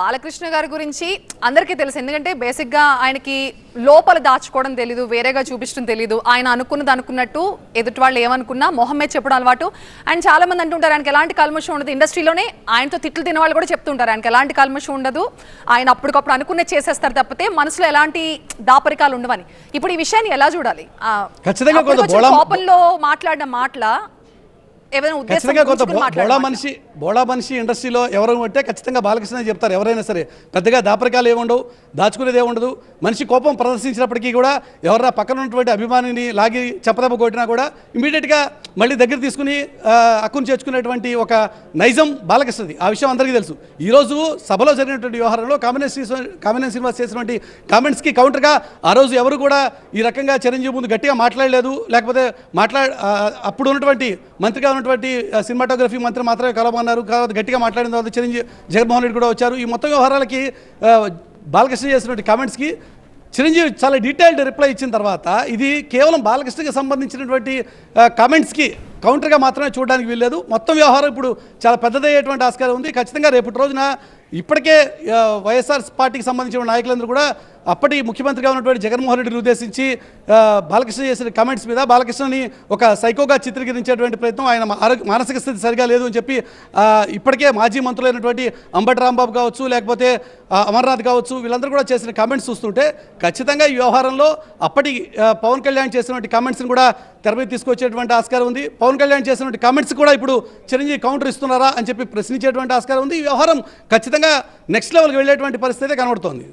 బాలకృష్ణ గారి గురించి అందరికీ తెలుసు. ఎందుకంటే బేసిక్గా ఆయనకి లోపల దాచుకోవడం తెలీదు వేరేగా చూపించడం తెలీదు. ఆయన అనుకున్నది అనుకున్నట్టు ఎదుటి వాళ్ళు ఏమనుకున్నా మొహమ్మే చెప్పడం అలవాటు. అండ్ చాలా మంది అంటుంటారు ఆయనకి ఎలాంటి కల్మషం ఉండదు. ఇండస్ట్రీలోనే ఆయనతో తిట్లు తినే వాళ్ళు కూడా చెప్తుంటారు ఆయనకి ఎలాంటి కల్మషం ఉండదు. ఆయన అప్పటికప్పుడు అనుకున్నది చేసేస్తారు తప్పితే మనసులో ఎలాంటి దాపరికాలు ఉండవని. ఇప్పుడు ఈ విషయాన్ని ఎలా చూడాలి? కోపంలో మాట్లాడిన మాటల ఖచ్చితంగా కొంత బోళా. మనిషి బోళా మనిషి ఇండస్ట్రీలో ఎవరు అంటే ఖచ్చితంగా బాలకృష్ణ చెప్తారు ఎవరైనా సరే పెద్దగా దాపరికాలు ఏముండవు దాచుకునేది ఏముండదు మనిషి కోపం ప్రదర్శించినప్పటికీ కూడా ఎవరైనా పక్కన ఉన్నటువంటి అభిమానిని లాగి చెప్పదెబ్బ కొట్టినా కూడా ఇమీడియట్గా మళ్ళీ దగ్గర తీసుకుని అక్కును చేర్చుకునేటువంటి ఒక నైజం బాలకృష్ణది. ఆ విషయం అందరికీ తెలుసు. ఈరోజు సభలో జరిగినటువంటి వ్యవహారంలో కామినేని శ్రీనివాస్ కామినేని శ్రీనివాస్ చేసినటువంటి కామెంట్స్కి కౌంటర్గా ఆ రోజు ఎవరు కూడా ఈ రకంగా చిరంజీవి ముందు గట్టిగా మాట్లాడలేదు. లేకపోతే మాట్లా అప్పుడు ఉన్నటువంటి మంత్రిగా ఉన్నటువంటి సినిమాటోగ్రఫీ మంత్రి మాత్రమే కలవమన్నారు. తర్వాత గట్టిగా మాట్లాడిన తర్వాత చిరంజీవి జగన్మోహన్ రెడ్డి కూడా వచ్చారు. ఈ మొత్తం వ్యవహారాలకి బాలకృష్ణ చేసినటువంటి కామెంట్స్కి చిరంజీవి చాలా డీటెయిల్డ్ రిప్లై ఇచ్చిన తర్వాత ఇది కేవలం బాలకృష్ణకి సంబంధించినటువంటి కామెంట్స్కి కౌంటర్గా మాత్రమే చూడడానికి వీల్లేదు. మొత్తం వ్యవహారం ఇప్పుడు చాలా పెద్దదయ్యేటువంటి ఆస్కారం ఉంది. ఖచ్చితంగా రేపటి రోజున ఇప్పటికే వైఎస్ఆర్ పార్టీకి సంబంధించిన నాయకులందరూ కూడా అప్పటి ముఖ్యమంత్రిగా ఉన్నటువంటి జగన్మోహన్ రెడ్డిని ఉద్దేశించి బాలకృష్ణ చేసిన కమెంట్స్ మీద బాలకృష్ణని ఒక సైకోగా చిత్రీకరించేటువంటి ప్రయత్నం ఆయన ఆరోగ్య మానసిక స్థితి సరిగా లేదు అని చెప్పి ఇప్పటికే మాజీ మంత్రులైనటువంటి అంబటి రాంబాబు కావచ్చు లేకపోతే అమర్నాథ్ కావచ్చు వీళ్ళందరూ కూడా చేసిన కామెంట్స్ చూస్తుంటే ఖచ్చితంగా ఈ వ్యవహారంలో అప్పటి పవన్ కళ్యాణ్ చేసినటువంటి కామెంట్స్ని కూడా తెరపై తీసుకొచ్చేటువంటి ఆస్కారం ఉంది. పవన్ కళ్యాణ్ చేసినటువంటి కామెంట్స్ కూడా ఇప్పుడు చిరంజీవి కౌంటర్ ఇస్తున్నారా అని చెప్పి ప్రశ్నించేటువంటి ఆస్కారం ఉంది. ఈ వ్యవహారం ఖచ్చితంగా నెక్స్ట్ లెవెల్కి వెళ్ళేటువంటి పరిస్థితి కనబడుతోంది.